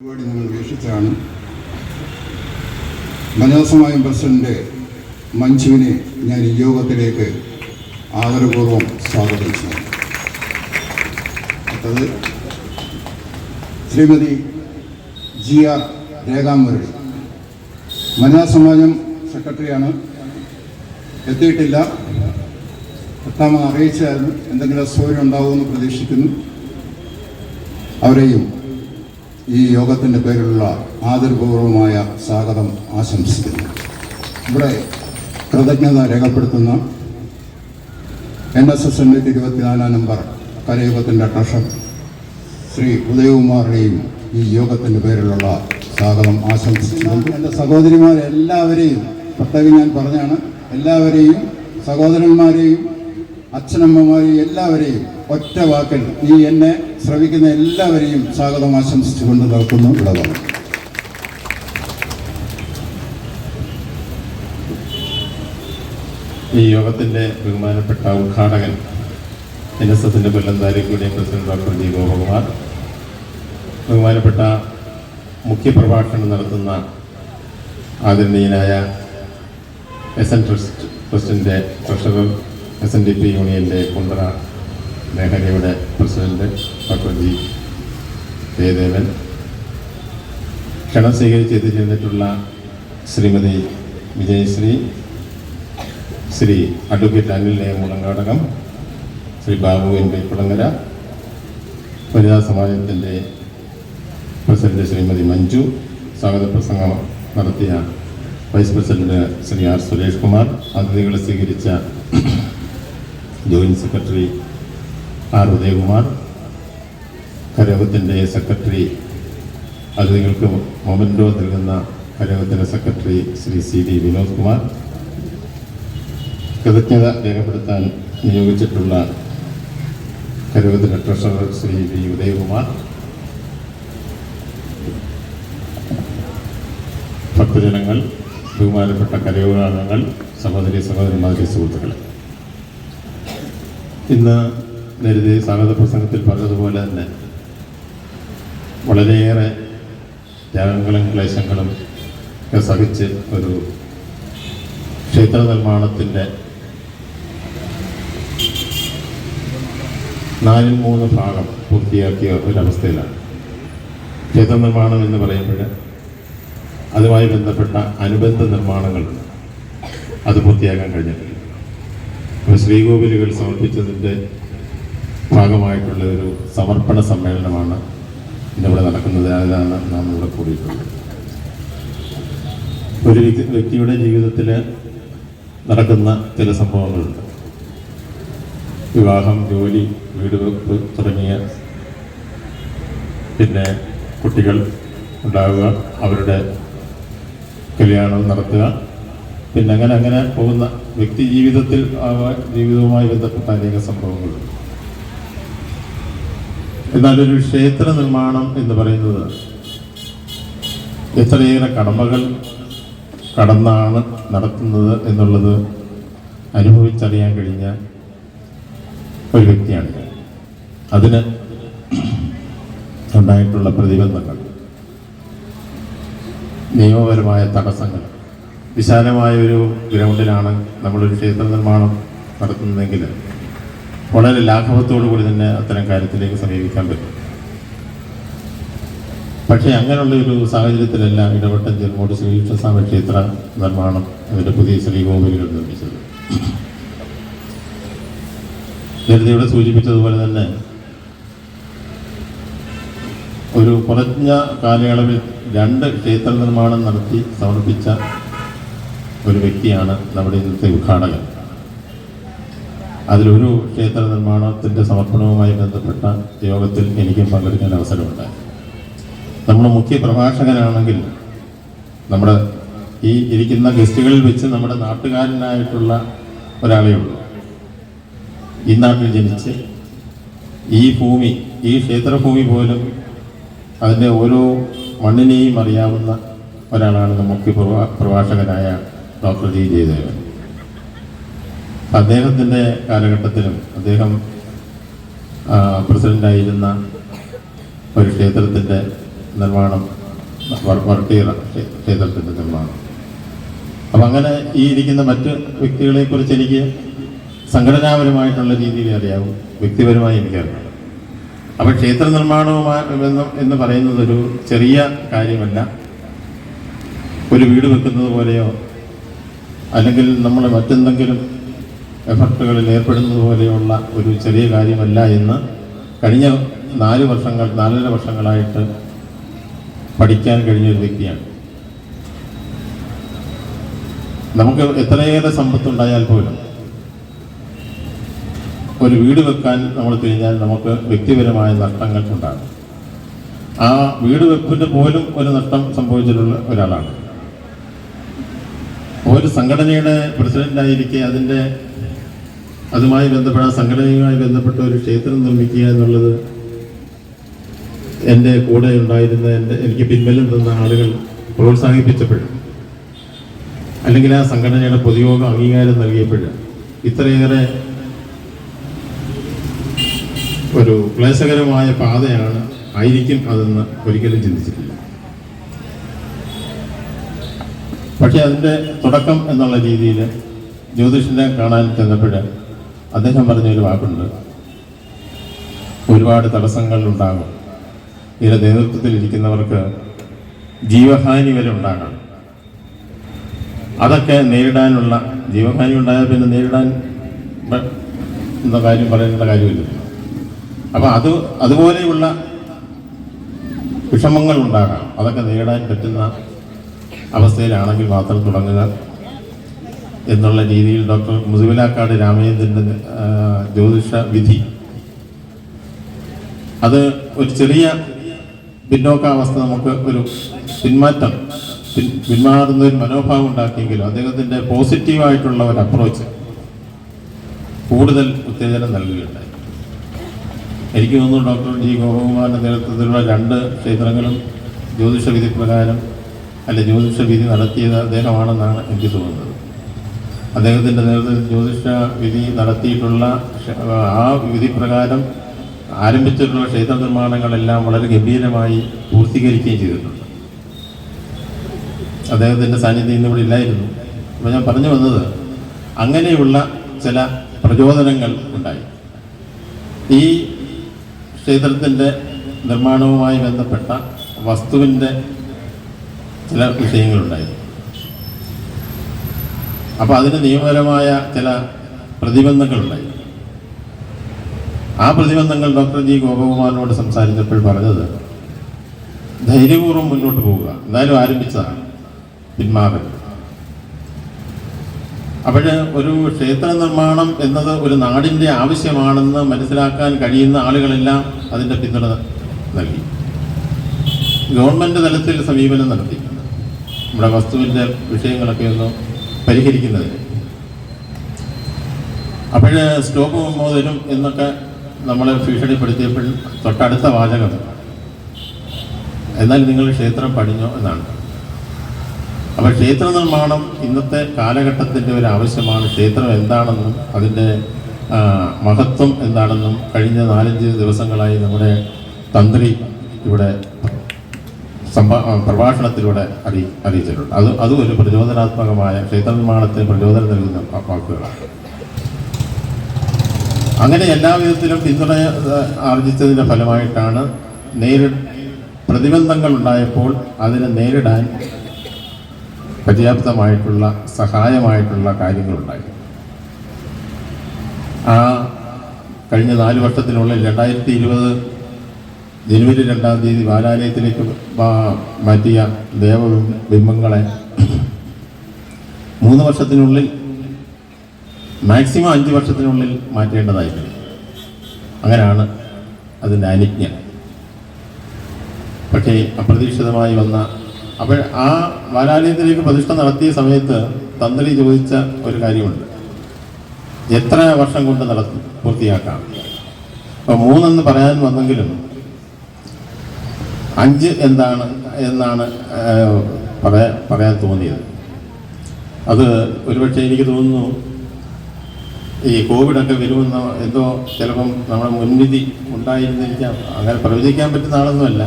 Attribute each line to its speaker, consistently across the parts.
Speaker 1: പരിപാടി നിങ്ങൾ വീക്ഷിച്ചാണ് മനോസമായം പ്രസിഡന്റ് മഞ്ജുവിനെ ഞാൻ ഈ യോഗത്തിലേക്ക് ആദരപൂർവം സ്വാഗതം ചെയ്യുന്നു. അടുത്തത് ശ്രീമതി ജി ആർ രേഖാമുരളി. മനോസമാജം സമാജം സെക്രട്ടറിയാണ്. എത്തിയിട്ടില്ല. എത്താമെന്ന് അറിയിച്ചായിരുന്നു. എന്തെങ്കിലും അസൗകര്യം ഉണ്ടാവുമെന്ന് പ്രതീക്ഷിക്കുന്നു. അവരെയും ഈ യോഗത്തിന്റെ പേരിലുള്ള ആദരപൂർവമായ സ്വാഗതം ആശംസിക്കുന്നു. ഇവിടെ കൃതജ്ഞത രേഖപ്പെടുത്തുന്ന എൻ എസ് എസ് എണ്ണൂറ്റി ഇരുപത്തിനാലാം നമ്പർ കലയുഗത്തിന്റെ ട്രഷർ ശ്രീ ഉദയകുമാറിനെയും ഈ യോഗത്തിന്റെ പേരിലുള്ള സ്വാഗതം ആശംസിക്കുന്നു. എന്റെ സഹോദരിമാരെല്ലാവരെയും പ്രത്യേകം ഞാൻ പറഞ്ഞാണ് എല്ലാവരെയും സഹോദരന്മാരെയും അച്ഛനമ്മമാരെയും എല്ലാവരെയും ഒറ്റ വാക്കിൽ ഈ എന്നെ ശ്രവിക്കുന്ന എല്ലാവരെയും സ്വാഗതം ആശംസിച്ചുകൊണ്ട് നടക്കുന്നു ഇടതാണ്
Speaker 2: ഈ യോഗത്തിന്റെ ബഹുമാനപ്പെട്ട ഉദ്ഘാടകൻ എൻ എസ് എസിന്റെ Kollam president doctor G. Gopakumar ബഹുമാനപ്പെട്ട മുഖ്യപ്രഭാഷണം നടത്തുന്ന ആദരണീയനായ എസ് എൻ ട്രസ്റ്റ് ട്രസ്റ്റിന്റെ treasurer S N D P യൂണിയന്റെ കുണ്ടറ മേഖലയുടെ പ്രസിഡന്റ് ജി ജയദേവൻ. ക്ഷണം സ്വീകരിച്ച് എത്തിച്ചേർന്നിട്ടുള്ള Shrimati Vijayasree Shri advocate Anil A. Mulankadakam Shri Babu N. P Kulangara വനിതാ സമാജത്തിന്റെ പ്രസിഡന്റ് ശ്രീമതി മഞ്ജു സ്വാഗത പ്രസംഗം നടത്തിയ vice president Shri R Suresh Kumar അതിഥികളെ സ്വീകരിച്ച ജോയിന്റ് സെക്രട്ടറി ആർ ഉദയകുമാർ കരകത്തിന്റെ സെക്രട്ടറി അതിഥികൾക്ക് മൊമെന്റോ നൽകുന്ന കരകത്തിന്റെ secretary Shri C D Vinod Kumar. കൃതജ്ഞത രേഖപ്പെടുത്താൻ നിയോഗിച്ചിട്ടുള്ള കരകത്തിന്റെ ട്രഷറർ ശ്രീ വി ഉദയകുമാർ. ഭക്തജനങ്ങൾ ബഹുമാനപ്പെട്ട കരയോഗാംഗങ്ങൾ സഹോദരി സഹോദരന്മാരുടെ സുഹൃത്തുക്കളെ. ഇന്ന് നേരത്തെ സ്വാഗത പ്രസംഗത്തിൽ പറഞ്ഞതുപോലെ തന്നെ വളരെയേറെ ത്യാഗങ്ങളും ക്ലേശങ്ങളും ഒക്കെ സഹിച്ച് ഒരു ക്ഷേത്ര നിർമ്മാണത്തിന്റെ നാലിൽ മൂന്ന് ഭാഗം പൂർത്തിയാക്കിയ ഒരവസ്ഥയിലാണ്. ക്ഷേത്ര നിർമ്മാണം എന്ന് പറയുമ്പോൾ അതുമായി ബന്ധപ്പെട്ട അനുബന്ധ നിർമ്മാണങ്ങൾ അത് പൂർത്തിയാക്കാൻ കഴിഞ്ഞിട്ടില്ല. ശ്രീകോവിലുകൾ സമർപ്പിച്ചതിന്റെ ഭാഗമായിട്ടുള്ള ഒരു സമർപ്പണ സമ്മേളനമാണ് ഇന്നിവിടെ നടക്കുന്നത്. അതിനാണ് നാം ഇവിടെ കൂടിയിട്ടുള്ളത്. ഒരു വ്യക്തി വ്യക്തിയുടെ ജീവിതത്തിൽ നടക്കുന്ന ചില സംഭവങ്ങളുണ്ട്. വിവാഹം ജോലി വീട് വെപ്പ് തുടങ്ങിയ പിന്നെ കുട്ടികൾ ഉണ്ടാവുക അവരുടെ കല്യാണം നടത്തുക പിന്നെ അങ്ങനെ അങ്ങനെ പോകുന്ന വ്യക്തി ജീവിതത്തിൽ ജീവിതവുമായി ബന്ധപ്പെട്ട അനേക സംഭവങ്ങളുണ്ട്. എന്നാൽ ഒരു ക്ഷേത്ര നിർമ്മാണം എന്ന് പറയുന്നത് എത്രയേറെ കടമകൾ കടന്നാണ് നടത്തുന്നത് എന്നുള്ളത് അനുഭവിച്ചറിയാൻ കഴിഞ്ഞ ഒരു വ്യക്തിയാണ് ഞാൻ. അതിന് ഉണ്ടായിട്ടുള്ള പ്രതിബന്ധങ്ങൾ നിയമപരമായ തടസ്സങ്ങൾ വിശാലമായ ഒരു ഗ്രൗണ്ടിലാണ് നമ്മളൊരു ക്ഷേത്ര നിർമ്മാണം നടത്തുന്നതെങ്കിൽ വളരെ ലാഘവത്തോടു കൂടി തന്നെ അത്തരം കാര്യത്തിലേക്ക് സമീപിക്കാൻ പറ്റും. പക്ഷേ അങ്ങനെയുള്ള ഒരു സാഹചര്യത്തിലെല്ലാം ഇടവട്ടം ചെറുമോട് ശ്രീകൃഷ്ണസ്വാമി ക്ഷേത്ര നിർമ്മാണം അതിന്റെ പുതിയ ശ്രീകോവിലുകൾ നിർമ്മിച്ചത്. നേരത്തെ ഇവിടെ സൂചിപ്പിച്ചതുപോലെ തന്നെ ഒരു കുറഞ്ഞ കാലയളവിൽ രണ്ട് ക്ഷേത്ര നിർമ്മാണം നടത്തി സമർപ്പിച്ച ഒരു വ്യക്തിയാണ് നമ്മുടെ ഇന്നത്തെ ഉദ്ഘാടകൻ. അതിലൊരു ക്ഷേത്ര നിർമ്മാണത്തിന്റെ സമർപ്പണവുമായി ബന്ധപ്പെട്ട യോഗത്തിൽ എനിക്കും പങ്കെടുക്കാൻ അവസരമുണ്ടായി നമ്മുടെ മുഖ്യ പ്രഭാഷകനാണെങ്കിൽ നമ്മുടെ ഈ ഇരിക്കുന്ന ഗസ്റ്റുകളിൽ വെച്ച് നമ്മുടെ നാട്ടുകാരനായിട്ടുള്ള ഒരാളേ ഉള്ളൂ. ഈ നാട്ടിൽ ജനിച്ച് ഈ ഭൂമി ഈ ക്ഷേത്രഭൂമി പോലും അതിന്റെ ഓരോ മണ്ണിനെയും അറിയാവുന്ന ഒരാളാണ് നമുക്ക് പ്രഭാ പ്രഭാഷകനായ ഡോക്ടർ ജി ജയദേവൻ. അദ്ദേഹത്തിന്റെ കാലഘട്ടത്തിലും അദ്ദേഹം പ്രസിഡന്റായിരുന്ന ഒരു ക്ഷേത്രത്തിന്റെ നിർമ്മാണം വർ- വർക്കീറ ക്ഷേത്രത്തിന്റെ നിർമ്മാണം. അപ്പം അങ്ങനെ ഈ ഇരിക്കുന്ന മറ്റ് വ്യക്തികളെക്കുറിച്ച് എനിക്ക് സംഘടനാപരമായിട്ടുള്ള രീതിയിൽ അറിയാവും. വ്യക്തിപരമായി എനിക്കറിയാം. അപ്പോൾ ക്ഷേത്ര നിർമ്മാണവുമായി എന്ന് പറയുന്നത് ഒരു ചെറിയ കാര്യമല്ല. ഒരു വീട് വെക്കുന്നത് പോലെയോ അല്ലെങ്കിൽ നമ്മൾ മറ്റെന്തെങ്കിലും എഫർട്ടുകളിൽ ഏർപ്പെടുന്നത് പോലെയുള്ള ഒരു ചെറിയ കാര്യമല്ല എന്ന് കഴിഞ്ഞ നാല് വർഷങ്ങൾ നാലര വർഷങ്ങളായിട്ട് പഠിക്കാൻ കഴിഞ്ഞ ഒരു വ്യക്തിയാണ്. നമുക്ക് എത്രയേറെ സമ്പത്തുണ്ടായാൽ പോലും ഒരു വീട് വെക്കാൻ നമ്മൾ കഴിഞ്ഞാൽ നമുക്ക് വ്യക്തിപരമായ നഷ്ടങ്ങൾ ഉണ്ടാകും. ആ വീട് വെപ്പിന് പോലും ഒരു നഷ്ടം സംഭവിച്ചിട്ടുള്ള ഒരാളാണ്. ഒരു സംഘടനയുടെ പ്രസിഡന്റായിരിക്കെ അതിന്റെ അതുമായി ബന്ധപ്പെട്ട സംഘടനയുമായി ബന്ധപ്പെട്ട ഒരു ക്ഷേത്രം നിർമ്മിക്കുക എന്നുള്ളത് എന്റെ കൂടെ ഉണ്ടായിരുന്ന എന്റെ എനിക്ക് പിൻബലം തന്ന ആളുകൾ പ്രോത്സാഹിപ്പിച്ചപ്പോഴും അല്ലെങ്കിൽ ആ സംഘടനയുടെ പൊതുയോഗം അംഗീകാരം നൽകിയപ്പോഴും ഇത്രയേറെ ഒരു ക്ലേശകരമായ പാതയാണ് ആയിരിക്കും അതെന്ന് ഒരിക്കലും ചിന്തിച്ചിട്ടില്ല. പക്ഷെ അതിന്റെ തുടക്കം എന്നുള്ള രീതിയിൽ ജ്യോതിഷനെ കാണാൻ ചെന്നപ്പോൾ അദ്ദേഹം പറഞ്ഞൊരു വാക്കുണ്ട്. ഒരുപാട് തടസ്സങ്ങൾ ഉണ്ടാകും. ഇതിന്റെ നേതൃത്വത്തിൽ ഇരിക്കുന്നവർക്ക് ജീവഹാനി വരെ ഉണ്ടാകണം അതൊക്കെ നേരിടാനുള്ള ജീവഹാനി ഉണ്ടായാൽ പിന്നെ നേരിടാൻ എന്ന കാര്യം പറയേണ്ട കാര്യമില്ല. അപ്പം അത് അതുപോലെയുള്ള വിഷമങ്ങൾ ഉണ്ടാകാം. അതൊക്കെ നേരിടാൻ പറ്റുന്ന അവസ്ഥയിലാണെങ്കിൽ മാത്രം തുടങ്ങുക. എന്നുള്ള രീതിയിൽ ഡോക്ടർ മുതുവിലാക്കാട് രാമചന്ദ്രന്റെ ജ്യോതിഷ വിധി. അത് ഒരു ചെറിയ പിന്നോക്കാവസ്ഥ നമുക്ക് ഒരു പിന്മാറ്റം പിന്മാറുന്ന ഒരു മനോഭാവം ഉണ്ടാക്കിയെങ്കിലും അദ്ദേഹത്തിന്റെ പോസിറ്റീവായിട്ടുള്ള ഒരു അപ്രോച്ച് കൂടുതൽ ഉത്തേജനം നൽകുകയുണ്ടായി. എനിക്ക് തോന്നുന്നു ഡോക്ടർ ജി. ഗോപകുമാറിന്റെ നേതൃത്വത്തിലുള്ള രണ്ട് ക്ഷേത്രങ്ങളും ജ്യോതിഷ വിധി പ്രകാരം അല്ലെ ജ്യോതിഷ വിധി നടത്തിയത് അദ്ദേഹമാണെന്നാണ് എനിക്ക് തോന്നുന്നത്. അദ്ദേഹത്തിന്റെ നേതൃത്വത്തിൽ ജ്യോതിഷ വിധി നടത്തിയിട്ടുള്ള ആ വിധി പ്രകാരം ആരംഭിച്ചിട്ടുള്ള ക്ഷേത്ര നിർമ്മാണങ്ങളെല്ലാം വളരെ ഗംഭീരമായി പൂർത്തീകരിക്കുകയും ചെയ്തിട്ടുണ്ട്. അദ്ദേഹത്തിന്റെ സാന്നിധ്യം ഇന്നിവിടെ ഇല്ലായിരുന്നു. അപ്പോൾ ഞാൻ പറഞ്ഞു വന്നത് അങ്ങനെയുള്ള ചില പ്രചോദനങ്ങൾ ഉണ്ടായി. ഈ ക്ഷേത്രത്തിന്റെ നിർമ്മാണവുമായി ബന്ധപ്പെട്ട വസ്തുവിന്റെ ചില വിഷയങ്ങളുണ്ടായിരുന്നു. അപ്പോൾ അതിന് നിയമപരമായ ചില പ്രതിബന്ധങ്ങളുണ്ടായി. ആ പ്രതിബന്ധങ്ങൾ ഡോക്ടർ ജി ഗോപകുമാറിനോട് സംസാരിച്ചപ്പോൾ പറഞ്ഞത് ധൈര്യപൂർവം മുന്നോട്ട് പോവുക. എന്തായാലും ആരംഭിച്ചതാണ്. പിന്മാറൽ അപ്പോൾ ഒരു ക്ഷേത്ര നിർമ്മാണം എന്നത് ഒരു നാടിന്റെ ആവശ്യമാണെന്ന് മനസ്സിലാക്കാൻ കഴിയുന്ന ആളുകളെല്ലാം അതിന്റെ പിന്തുണ നൽകി. ഗവൺമെന്റ് തലത്തിൽ സമീപനം നടത്തി. നമ്മുടെ വസ്തുവിന്റെ വിഷയങ്ങളൊക്കെ ഒന്ന് പരിഹരിക്കുന്നതിന് അപ്പോൾ സ്റ്റോപ്പ് മോതരും എന്നൊക്കെ നമ്മളെ ഭീഷണിപ്പെടുത്തിയപ്പോൾ തൊട്ടടുത്ത വാചകം എന്നാൽ നിങ്ങൾ ക്ഷേത്രം പണിഞ്ഞോ എന്നാണ്. അപ്പോൾ ക്ഷേത്ര നിർമ്മാണം ഇന്നത്തെ കാലഘട്ടത്തിന്റെ ഒരു ആവശ്യമാണ്. ക്ഷേത്രം എന്താണെന്നും അതിന്റെ മഹത്വം എന്താണെന്നും കഴിഞ്ഞ നാലഞ്ച് ദിവസങ്ങളായി നമ്മുടെ തന്ത്രി ഇവിടെ സംഭാ പ്രഭാഷണത്തിലൂടെ അറി അറിയിച്ചിട്ടുണ്ട്. അത് അതും ഒരു പ്രചോദനാത്മകമായ ക്ഷേത്ര നിർമ്മാണത്തിന് പ്രചോദനം നൽകുന്ന വാക്കുകളാണ്. അങ്ങനെ എല്ലാവിധത്തിലും പിന്തുണ ആർജിച്ചതിന്റെ ഫലമായിട്ടാണ് നേരി പ്രതിബന്ധങ്ങൾ ഉണ്ടായപ്പോൾ അതിനെ നേരിടാൻ പര്യാപ്തമായിട്ടുള്ള സഹായമായിട്ടുള്ള കാര്യങ്ങളുണ്ടായി. ആ കഴിഞ്ഞ നാല് വർഷത്തിനുള്ളിൽ രണ്ടായിരത്തി ഇരുപത് ജനുവരി രണ്ടാം തീയതി ബാലാലയത്തിലേക്ക് മാറ്റിയ ദേവ ദേവബിംബങ്ങളെ മൂന്ന് വർഷത്തിനുള്ളിൽ മാക്സിമം അഞ്ച് വർഷത്തിനുള്ളിൽ മാറ്റേണ്ടതായിരുന്നു അങ്ങനെയാണ് അതിന്റെ അനുജ്ഞ. പക്ഷേ അപ്രതീക്ഷിതമായി വന്ന അപ്പോൾ ആ ബാലാലയത്തിലേക്ക് പ്രതിഷ്ഠ നടത്തിയ സമയത്ത് തന്ത്രി ചോദിച്ച ഒരു കാര്യമുണ്ട്. എത്ര വർഷം കൊണ്ട് നടത്തി പൂർത്തിയാക്കാം? അപ്പോൾ മൂന്നെന്ന് പറയാൻ വന്നെങ്കിലും അഞ്ച് എന്താണ് എന്നാണ് പറയാൻ പറയാ പറയാൻ തോന്നിയത്. അത് ഒരുപക്ഷെ എനിക്ക് തോന്നുന്നു ഈ കോവിഡൊക്കെ വരുമെന്നോ എന്തോ ചിലപ്പം നമ്മുടെ മുൻവിധി ഉണ്ടായിരുന്നിരിക്കാം. അങ്ങനെ പ്രവചിക്കാൻ പറ്റുന്ന ആളൊന്നുമല്ല.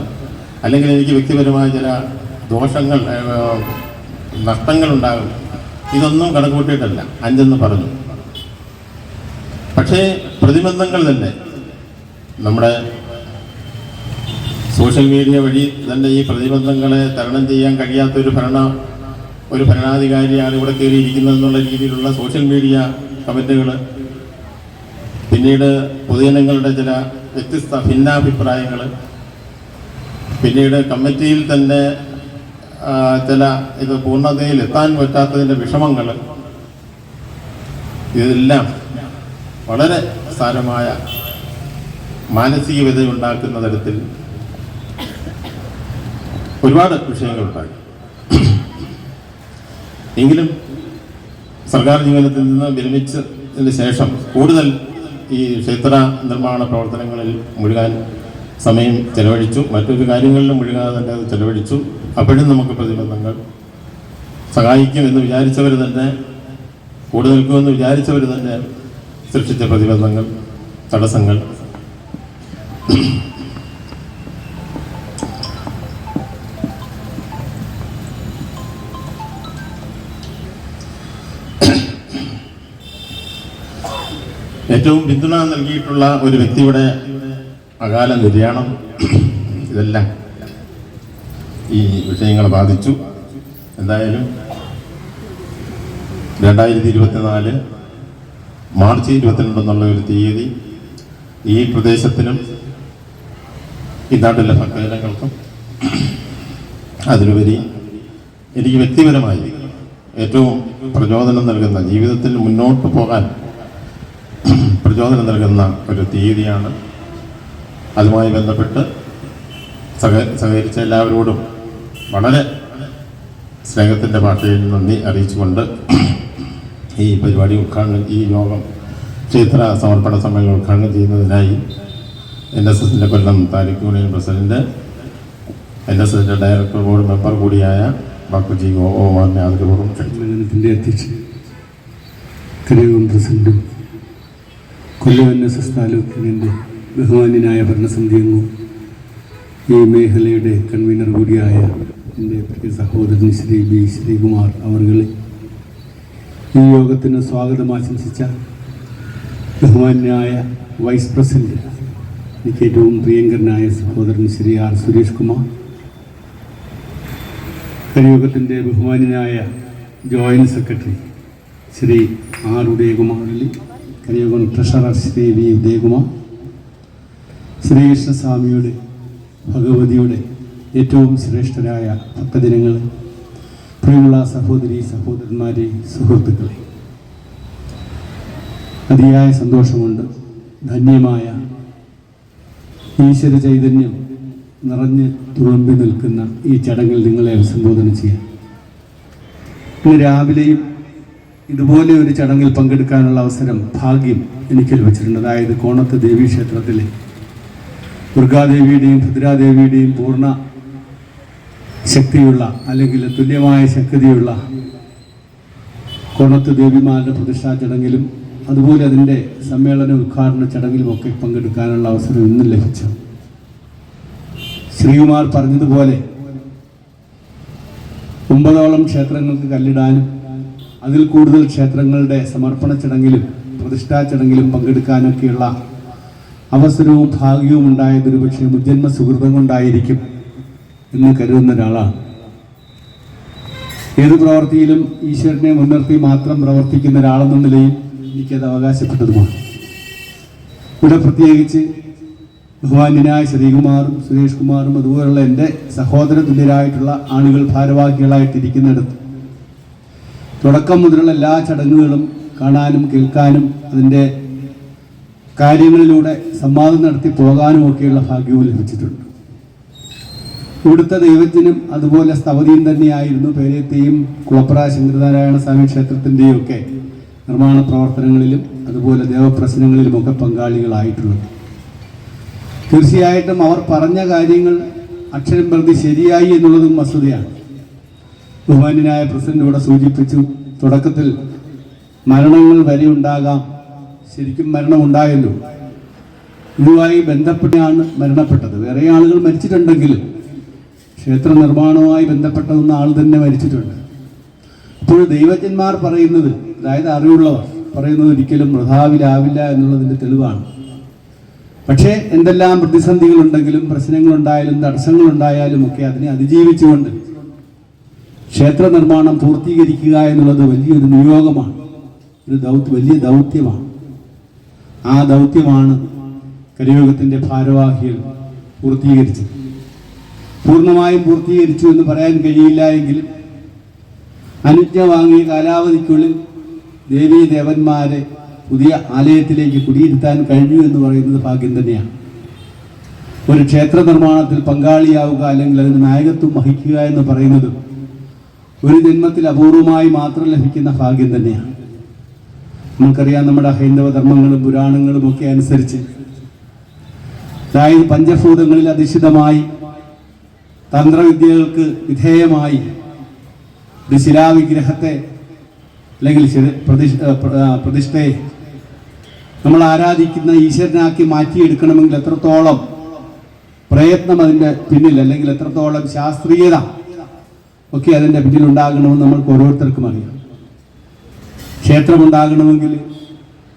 Speaker 2: അല്ലെങ്കിൽ എനിക്ക് വ്യക്തിപരമായ ചില ദോഷങ്ങൾ നഷ്ടങ്ങൾ ഉണ്ടാകും ഇതൊന്നും കണക്കൂട്ടിയിട്ടല്ല അഞ്ചെന്ന് പറഞ്ഞു. പക്ഷേ പ്രതിബന്ധങ്ങൾ തന്നെ. നമ്മുടെ സോഷ്യൽ മീഡിയ വഴി തന്നെ ഈ പ്രതിബന്ധങ്ങളെ തരണം ചെയ്യാൻ കഴിയാത്ത ഒരു ഭരണ ഒരു ഭരണാധികാരിയാണ് ഇവിടെ കയറിയിരിക്കുന്നത് എന്നുള്ള രീതിയിലുള്ള സോഷ്യൽ മീഡിയ കമന്റുകൾ പിന്നീട് പൊതുജനങ്ങളുടെ ചില വ്യത്യസ്ത ഭിന്നാഭിപ്രായങ്ങൾ പിന്നീട് കമ്മിറ്റിയിൽ തന്നെ ചില ഇത് പൂർണതയിൽ എത്താൻ പറ്റാത്തതിന്റെ വിഷമങ്ങൾ ഇതെല്ലാം വളരെ സാരമായ മാനസിക വിധ ഉണ്ടാക്കുന്ന തരത്തിൽ ഒരുപാട് വിഷയങ്ങളുണ്ടായി എങ്കിലും സർക്കാർ ജീവനത്തിൽ നിന്ന് വിരമിച്ചതിന് ശേഷം കൂടുതൽ ഈ ക്ഷേത്ര നിർമ്മാണ പ്രവർത്തനങ്ങളിൽ മുഴുകാൻ സമയം ചെലവഴിച്ചു. മറ്റൊരു കാര്യങ്ങളിലും മുഴുകാതെ തന്നെ അത് ചെലവഴിച്ചു. അപ്പോഴും നമുക്ക് പ്രതിബന്ധങ്ങൾ സഹായിക്കുമെന്ന് വിചാരിച്ചവർ തന്നെ കൂടെ നിൽക്കുമെന്ന് വിചാരിച്ചവർ തന്നെ സൃഷ്ടിച്ച പ്രതിബന്ധങ്ങൾ തടസ്സങ്ങൾ. ഏറ്റവും പിന്തുണ നൽകിയിട്ടുള്ള ഒരു വ്യക്തിയുടെ അകാല നിര്യാണം ഇതെല്ലാം ഈ വിഷയങ്ങളെ ബാധിച്ചു. എന്തായാലും രണ്ടായിരത്തി ഇരുപത്തിനാല് മാർച്ച് ഇരുപത്തിരണ്ടെന്നുള്ള ഒരു തീയതി ഈ പ്രദേശത്തിനും ഈ നാട്ടിലെ ഭക്തജനങ്ങൾക്കും അതിലുപരി എനിക്ക് വ്യക്തിപരമായി ഏറ്റവും പ്രചോദനം നൽകുന്ന ജീവിതത്തിൽ മുന്നോട്ട് പോകാൻ പ്രചോദനം നൽകുന്ന ഒരു തീയതിയാണ് അതുമായി ബന്ധപ്പെട്ട് സഹ സഹകരിച്ച എല്ലാവരോടും വളരെ സ്നേഹത്തിന്റെ ഭാഷയിൽ നന്ദി അറിയിച്ചുകൊണ്ട് ഈ പരിപാടി ഉദ്ഘാടനം ഈ യോഗം ചിത്ര സമർപ്പണ സമയങ്ങൾ ഉദ്ഘാടനം ചെയ്യുന്നതിനായി എൻ എസ് എസിന്റെ Kollam taluk union president N S എസിന്റെ ഡയറക്ടർ ബോർഡ് മെമ്പർ കൂടിയായ ഡോക്ടർ ജി ഗോ
Speaker 3: ഓ അധ്യക്ഷൻ കരയോഗം പ്രസിഡന്റും കൊല്ലം എൻ താലൂക്കിന്റെ ബഹുമാന്യനായ ഭരണസമിതി അംഗവും ഈ മേഖലയുടെ കൺവീനർ കൂടിയായ എന്റെ പ്രിയ സഹോദരൻ ശ്രീ ബി ശ്രീകുമാർ അവർകളെ ഈ യോഗത്തിന് സ്വാഗതം ആശംസിച്ച ബഹുമാന്യനായ വൈസ് പ്രസിഡന്റ് എനിക്ക് ഏറ്റവും പ്രിയങ്കരനായ സഹോദരൻ ശ്രീ ആർ സുരേഷ് കുമാർ കലിയോഗത്തിന്റെ ബഹുമാന്യനായ ജോയിന്റ് സെക്രട്ടറി ശ്രീ ആർ ഉദയകുമാറിലി കലിയോഗം ട്രഷറർ ശ്രീ വി ഉദയകുമാർ ശ്രീകൃഷ്ണസ്വാമിയുടെ ഭഗവതിയുടെ ഏറ്റവും ശ്രേഷ്ഠരായ ഭക്തജനങ്ങൾ പ്രിയമുള്ള സഹോദരി സഹോദരന്മാരെ സുഹൃത്തുക്കളെ. അതിയായ സന്തോഷമുണ്ട്. ധന്യമായ ഈശ്വര ചൈതന്യം നിറഞ്ഞ് തുളുമ്പി നിൽക്കുന്ന ഈ ചടങ്ങിൽ നിങ്ങളെ അഭിസംബോധന ചെയ്യാം ഇന്ന് രാവിലെയും ഇതുപോലെ ഒരു ചടങ്ങിൽ പങ്കെടുക്കാനുള്ള അവസരം ഭാഗ്യം എനിക്ക് ലഭിച്ചിട്ടുണ്ട് അതായത് കോണത്ത് ദേവീക്ഷേത്രത്തിലെ ദുർഗാദേവിയുടെയും ഭദ്രാദേവിയുടെയും പൂർണ ശക്തിയുള്ള അല്ലെങ്കിൽ തുല്യമായ ശക്തിയുള്ള കോണത്ത് ദേവിമാരുടെ പ്രതിഷ്ഠാ ചടങ്ങിലും അതുപോലെ അതിന്റെ സമ്മേളന ഉദ്ഘാടന ചടങ്ങിലുമൊക്കെ പങ്കെടുക്കാനുള്ള അവസരം ഇന്നും ലഭിച്ചു. ശ്രീകുമാർ പറഞ്ഞതുപോലെ ഒമ്പതോളം ക്ഷേത്രങ്ങൾക്ക് കല്ലിടാനും അതിൽ കൂടുതൽ ക്ഷേത്രങ്ങളുടെ സമർപ്പണ ചടങ്ങിലും പ്രതിഷ്ഠാ ചടങ്ങിലും പങ്കെടുക്കാനൊക്കെയുള്ള അവസരവും ഭാഗ്യവും ഉണ്ടായത് ഒരുപക്ഷെ മുജന്മ സുഹൃതം കൊണ്ടായിരിക്കും എന്ന് കരുതുന്ന ഒരാളാണ്. ഏത് പ്രവർത്തിയിലും ഈശ്വരനെ മുൻനിർത്തി മാത്രം പ്രവർത്തിക്കുന്ന ഒരാളെന്ന നിലയിൽ എനിക്കത് അവകാശപ്പെട്ടതുമാണ്. ഇവിടെ പ്രത്യേകിച്ച് ബഹുമാന്യനായ ശ്രീകുമാറും സുരേഷ് കുമാറും അതുപോലുള്ള എന്റെ സഹോദര തുല്യരായിട്ടുള്ള ആളുകൾ ഭാരവാഹികളായിട്ടിരിക്കുന്നിടത്ത് തുടക്കം മുതലുള്ള എല്ലാ ചടങ്ങുകളും കാണാനും കേൾക്കാനും അതിന്റെ കാര്യങ്ങളിലൂടെ സംവാദം നടത്തി പോകാനും ഒക്കെയുള്ള ഭാഗ്യവും ലഭിച്ചിട്ടുണ്ട്. ഇവിടുത്തെ ദൈവത്തിനും അതുപോലെ സ്തവതിയും തന്നെയായിരുന്നു പേരത്തെയും കുളപ്ര ശങ്കരനാരായണ സ്വാമി ക്ഷേത്രത്തിന്റെയും ഒക്കെ നിർമ്മാണ പ്രവർത്തനങ്ങളിലും അതുപോലെ ദേവപ്രശ്നങ്ങളിലുമൊക്കെ പങ്കാളികളായിട്ടുള്ളത്. തീർച്ചയായിട്ടും അവർ പറഞ്ഞ കാര്യങ്ങൾ അക്ഷരം പ്രതി ശരിയായി എന്നുള്ളതും വസ്തുതയാണ്. ബഹുമാന്യനായ പ്രസിഡന്റ് ഇവിടെ സൂചിപ്പിച്ചു തുടക്കത്തിൽ മരണങ്ങൾ വരെ ഉണ്ടാകാം ശരിക്കും മരണം ഉണ്ടായല്ലോ ഇതുമായി ബന്ധപ്പെട്ടാണ് മരണപ്പെട്ടത്. വേറെ ആളുകൾ മരിച്ചിട്ടുണ്ടെങ്കിലും ക്ഷേത്ര നിർമ്മാണവുമായി ബന്ധപ്പെട്ടതെന്ന ആൾ തന്നെ മരിച്ചിട്ടുണ്ട്. ഇപ്പോൾ ദൈവജ്ഞന്മാർ പറയുന്നത് അതായത് അറിവുള്ളവർ പറയുന്നത് ഒരിക്കലും വൃഥാവിലാവില്ല എന്നുള്ളതിന്റെ തെളിവാണ്. പക്ഷേ എന്തെല്ലാം പ്രതിസന്ധികളുണ്ടെങ്കിലും പ്രശ്നങ്ങളുണ്ടായാലും തടസ്സങ്ങളുണ്ടായാലും ഒക്കെ അതിനെ അതിജീവിച്ചുകൊണ്ട് ക്ഷേത്ര നിർമ്മാണം പൂർത്തീകരിക്കുക എന്നുള്ളത് വലിയൊരു നിയോഗമാണ്. ഒരു ദൗത്യ വലിയ ദൗത്യമാണ്. ആ ദൗത്യമാണ് കലിയുഗത്തിന്റെ ഭാരവാഹികൾ പൂർത്തീകരിച്ചത്. പൂർണമായും പൂർത്തീകരിച്ചു എന്ന് പറയാൻ കഴിയില്ല എങ്കിലും അനുജ്ഞ വാങ്ങിയ കാലാവധിക്കുള്ളിൽ ദേവീ ദേവന്മാരെ പുതിയ ആലയത്തിലേക്ക് കുടിയിരുത്താൻ കഴിഞ്ഞു എന്ന് പറയുന്നത് ഭാഗ്യം തന്നെയാണ്. ഒരു ക്ഷേത്ര നിർമ്മാണത്തിൽ പങ്കാളിയാവുക അല്ലെങ്കിൽ അതിന് നായകത്വം വഹിക്കുക എന്ന് പറയുന്നതും ഒരു ജന്മത്തിൽ അപൂർവമായി മാത്രം ലഭിക്കുന്ന ഭാഗ്യം തന്നെയാണ്. നമുക്കറിയാം നമ്മുടെ ഹൈന്ദവ ധർമ്മങ്ങളും പുരാണങ്ങളും ഒക്കെ അനുസരിച്ച് അതായത് പഞ്ചഭൂതങ്ങളിൽ അധിഷ്ഠിതമായി തന്ത്രവിദ്യകൾക്ക് വിധേയമായി ഒരു ശിലാവിഗ്രഹത്തെ അല്ലെങ്കിൽ പ്രതിഷ്ഠയെ നമ്മൾ ആരാധിക്കുന്ന ഈശ്വരനാക്കി മാറ്റിയെടുക്കണമെങ്കിൽ എത്രത്തോളം പ്രയത്നം അതിന്റെ പിന്നിൽ അല്ലെങ്കിൽ എത്രത്തോളം ശാസ്ത്രീയത ഒക്കെ അതിന്റെ പിന്നിൽ ഉണ്ടാകണമെന്ന് നമ്മൾക്ക് ഓരോരുത്തർക്കും അറിയാം. ക്ഷേത്രമുണ്ടാകണമെങ്കിൽ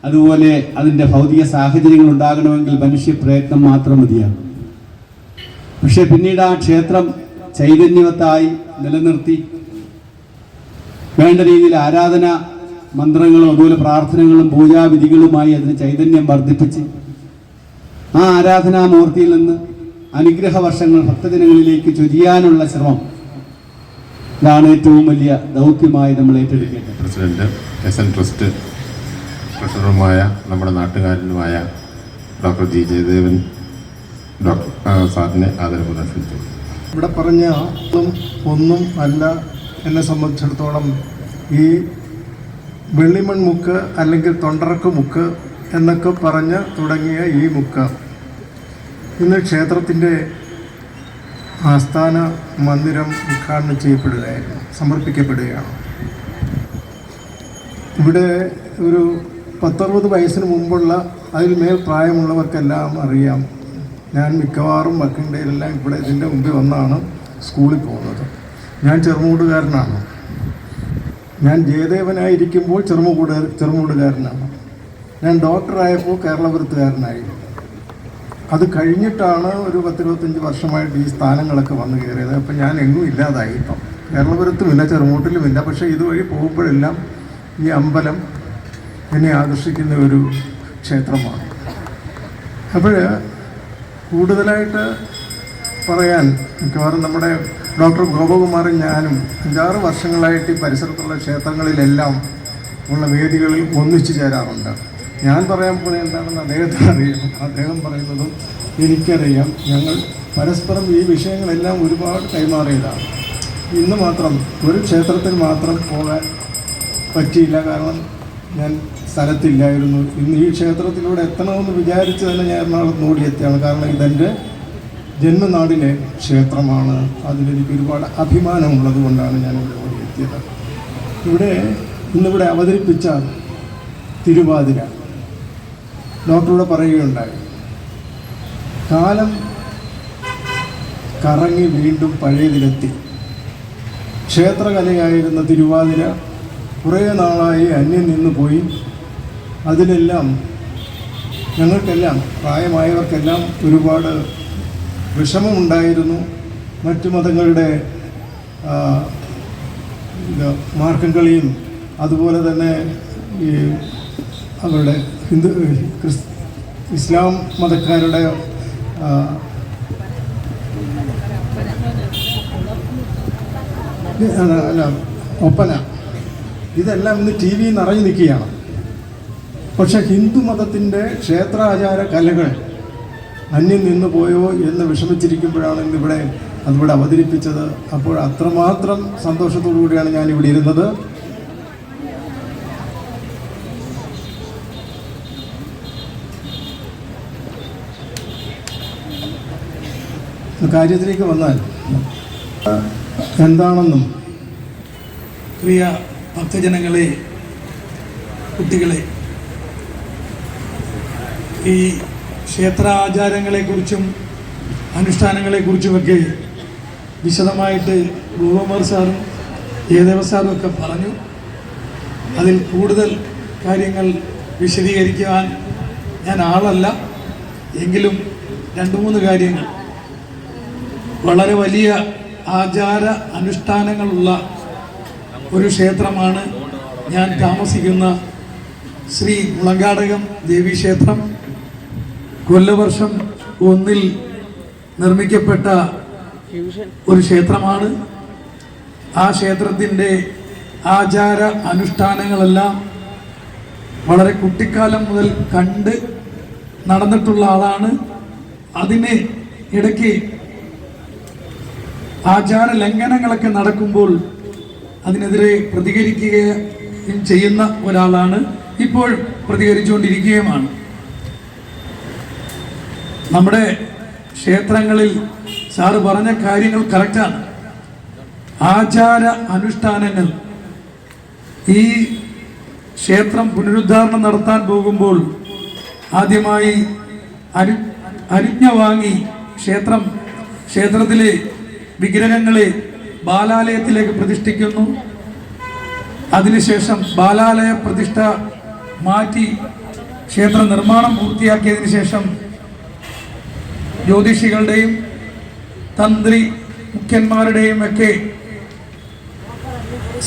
Speaker 3: അതുപോലെ അതിന്റെ ഭൗതിക സാഹചര്യങ്ങൾ ഉണ്ടാകണമെങ്കിൽ മനുഷ്യ പ്രയത്നം മാത്രം മതിയാണ്. പക്ഷെ പിന്നീട് ആ ക്ഷേത്രം ചൈതന്യവത്തായി നിലനിർത്തി വേണ്ട രീതിയിൽ ആരാധന മന്ത്രങ്ങളും അതുപോലെ പ്രാർത്ഥനകളും പൂജാവിധികളുമായി അതിന് ചൈതന്യം വർദ്ധിപ്പിച്ച് ആ ആരാധനാമൂർത്തിയിൽ നിന്ന് അനുഗ്രഹ വർഷങ്ങൾ ഭക്തജനങ്ങളിലേക്ക് ചൊരിയാനുള്ള ശ്രമം ഇതാണ് ഏറ്റവും വലിയ ദൗത്യമായി നമ്മൾ ഏറ്റെടുക്കേണ്ടത്.
Speaker 2: പ്രസിഡന്റ് എസ് എൻ ട്രസ്റ്റ് ട്രഷററുമായ നമ്മുടെ നാട്ടുകാരനുമായ ഡോക്ടർ ജി ജയദേവൻ ഡോക്ടർ സാറിനെ ആദരപൂർവം ക്ഷണിച്ചു
Speaker 4: ഇവിടെ പറഞ്ഞ ഒന്നും ഒന്നും അല്ല എന്നെ സംബന്ധിച്ചിടത്തോളം ഈ വെള്ളിമൺ മുക്ക് അല്ലെങ്കിൽ തൊണ്ടറക്ക് മുക്ക് എന്നൊക്കെ പറഞ്ഞ് തുടങ്ങിയ ഈ മുക്ക് ഇന്ന് ക്ഷേത്രത്തിന്റെ ആസ്ഥാന മന്ദിരം ഉദ്ഘാടനം ചെയ്യപ്പെടുകയായിരുന്നു സമർപ്പിക്കപ്പെടുകയാണ്. ഇവിടെ ഒരു പത്തറുപത് വയസ്സിന് മുമ്പുള്ള അതിൽ മേൽ പ്രായമുള്ളവർക്കെല്ലാം അറിയാം. ഞാൻ മിക്കവാറും വർക്കിംഗ് ഇവിടെ ഇതിന്റെ മുമ്പിൽ വന്നാണ് സ്കൂളിൽ പോകുന്നത്. ഞാൻ ചെറുമൂടുകാരനാണ് ഞാൻ ജയദേവനായിരിക്കുമ്പോൾ ചെറുമുകൂട് ചെറുമൂടുകാരനാണ് ഞാൻ ഡോക്ടറായപ്പോൾ കേരളപുരത്തുകാരനായി അത് കഴിഞ്ഞിട്ടാണ് ഒരു പത്തിരുപത്തഞ്ച് വർഷമായിട്ട് ഈ സ്ഥാനങ്ങളൊക്കെ വന്നു കയറിയത്. അപ്പം ഞാൻ എങ്ങും ഇല്ലാതായി ഇപ്പം. കേരളപുരത്തുമില്ല ചെറുമൂട്ടിലുമില്ല. പക്ഷേ ഇതുവഴി പോകുമ്പോഴെല്ലാം ഈ അമ്പലം എന്നെ ആകർഷിക്കുന്ന ഒരു ക്ഷേത്രമാണ്. അപ്പോൾ കൂടുതലായിട്ട് പറയാൻ മിക്കവാറും നമ്മുടെ ഡോക്ടർ ഗോപകുമാറും ഞാനും അഞ്ചാറ് വർഷങ്ങളായിട്ട് ഈ പരിസരത്തുള്ള ക്ഷേത്രങ്ങളിലെല്ലാം ഉള്ള വേദികളിൽ ഒന്നിച്ചു ചേരാറുണ്ട്. ഞാൻ പറയാൻ പോകുന്നത് എന്താണെന്ന് അദ്ദേഹത്തിന് അറിയാം അദ്ദേഹം പറയുന്നതും എനിക്കറിയാം. ഞങ്ങൾ പരസ്പരം ഈ വിഷയങ്ങളെല്ലാം ഒരുപാട് കൈമാറിയതാണ്. ഇന്ന് മാത്രം ഒരു ക്ഷേത്രത്തിൽ മാത്രം പോകാൻ പറ്റിയില്ല. കാരണം ഞാൻ സ്ഥലത്തില്ലായിരുന്നു. ഇന്ന് ഈ ക്ഷേത്രത്തിലൂടെ എത്തണമെന്ന് വിചാരിച്ച് തന്നെ ഞാൻ എറണാകുളത്ത് ഓടിയെത്തിയാണ് കാരണം ഇതെന്റെ ജന്മനാടിലെ ക്ഷേത്രമാണ്. അതിലെനിക്ക് ഒരുപാട് അഭിമാനമുള്ളത് കൊണ്ടാണ് ഞാൻ ഇവിടെ ഓടിയെത്തിയത് ഇവിടെ ഇന്നിവിടെ അവതരിപ്പിച്ച തിരുവാതിര. ഡോക്ടറോട് പറയുകയുണ്ടായി. കാലം കറങ്ങി വീണ്ടും പഴയതിലെത്തി ക്ഷേത്രകലയായിരുന്ന തിരുവാതിര കുറേ നാളായി അന്യം നിന്ന് പോയി. അതിലെല്ലാം ഞങ്ങൾക്കെല്ലാം പ്രായമായവർക്കെല്ലാം ഒരുപാട് വിഷമമുണ്ടായിരുന്നു. മറ്റു മതങ്ങളുടെ മാർഗംകളിയും അതുപോലെ തന്നെ ഈ അവരുടെ ഹിന്ദു ഇസ്ലാം മതക്കാരുടെ അല്ല, ഒപ്പന. ഇതെല്ലാം ഇന്ന് ടി വി നിറഞ്ഞു നിൽക്കുകയാണ്. പക്ഷെ ഹിന്ദു മതത്തിന്റെ ക്ഷേത്രാചാര കലകൾ അന്യം നിന്നു പോയോ എന്ന് വിഷമിച്ചിരിക്കുമ്പോഴാണ് ഇന്നിവിടെ അതിവിടെ അവതരിപ്പിച്ചത്. അപ്പോൾ അത്രമാത്രം സന്തോഷത്തോടു കൂടിയാണ് ഞാൻ ഇവിടെ ഇരുന്നത്. കാര്യത്തിലേക്ക് വന്നാൽ എന്താണെന്നും
Speaker 5: പ്രിയ ഭക്തജനങ്ങളെ കുട്ടികളെ ഈ ക്ഷേത്രാചാരങ്ങളെക്കുറിച്ചും അനുഷ്ഠാനങ്ങളെക്കുറിച്ചുമൊക്കെ വിശദമായിട്ട് ഗോപകുമാർ സാറും ജയദേവ സാറും ഒക്കെ പറഞ്ഞു. അതിൽ കൂടുതൽ കാര്യങ്ങൾ വിശദീകരിക്കുവാൻ ഞാൻ ആളല്ല. എങ്കിലും രണ്ട് മൂന്ന് കാര്യങ്ങൾ വളരെ വലിയ ആചാര അനുഷ്ഠാനങ്ങളുള്ള ഒരു ക്ഷേത്രമാണ് ഞാൻ താമസിക്കുന്ന ശ്രീ മുളങ്കാടകം ദേവീക്ഷേത്രം കൊല്ലവർഷം ഒന്നിൽ നിർമ്മിക്കപ്പെട്ട ഒരു ക്ഷേത്രമാണ്. ആ ക്ഷേത്രത്തിന്റെ ആചാര അനുഷ്ഠാനങ്ങളെല്ലാം വളരെ കുട്ടിക്കാലം മുതൽ കണ്ട് നടന്നിട്ടുള്ള ആളാണ്. അതിന് ഇടയ്ക്ക് ആചാര ലംഘനങ്ങളൊക്കെ നടക്കുമ്പോൾ അതിനെതിരെ പ്രതികരിക്കുകയും ചെയ്യുന്ന ഒരാളാണ് ഇപ്പോൾ പ്രതികരിച്ചുകൊണ്ടിരിക്കുകയുമാണ്. നമ്മുടെ ക്ഷേത്രങ്ങളിൽ സാറ് പറഞ്ഞ കാര്യങ്ങൾ കറക്റ്റാണ്. ആചാര അനുഷ്ഠാനങ്ങൾ. ഈ ക്ഷേത്രം പുനരുദ്ധാരണം നടത്താൻ പോകുമ്പോൾ ആദ്യമായി അനു അനുജ്ഞ വാങ്ങി ക്ഷേത്രം ക്ഷേത്രത്തിലെ വിഗ്രഹങ്ങളെ ബാലാലയത്തിലേക്ക് പ്രതിഷ്ഠിക്കുന്നു. അതിനുശേഷം ബാലാലയ പ്രതിഷ്ഠ മാറ്റി ക്ഷേത്ര നിർമ്മാണം പൂർത്തിയാക്കിയതിനു ശേഷം ജ്യോതിഷികളുടെയും തന്ത്രി മുഖ്യന്മാരുടെയും ഒക്കെ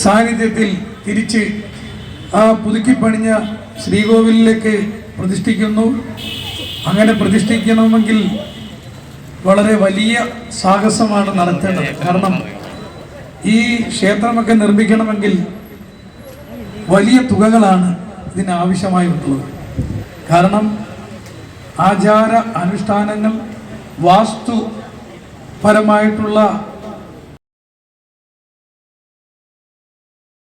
Speaker 5: സാന്നിധ്യത്തിൽ തിരിച്ച് ആ പുതുക്കിപ്പണിഞ്ഞ ശ്രീകോവിലേക്ക് പ്രതിഷ്ഠിക്കുന്നു. അങ്ങനെ പ്രതിഷ്ഠിക്കണമെങ്കിൽ വളരെ വലിയ സാഹസമാണ് നടത്തേണ്ടത്. കാരണം ഈ ക്ഷേത്രമൊക്കെ നിർമ്മിക്കണമെങ്കിൽ വലിയ തുകകളാണ് ഇതിന് ആവശ്യമായിട്ടുള്ളത് കാരണം ആചാര അനുഷ്ഠാനങ്ങൾ വാസ്തു പരമായിട്ടുള്ള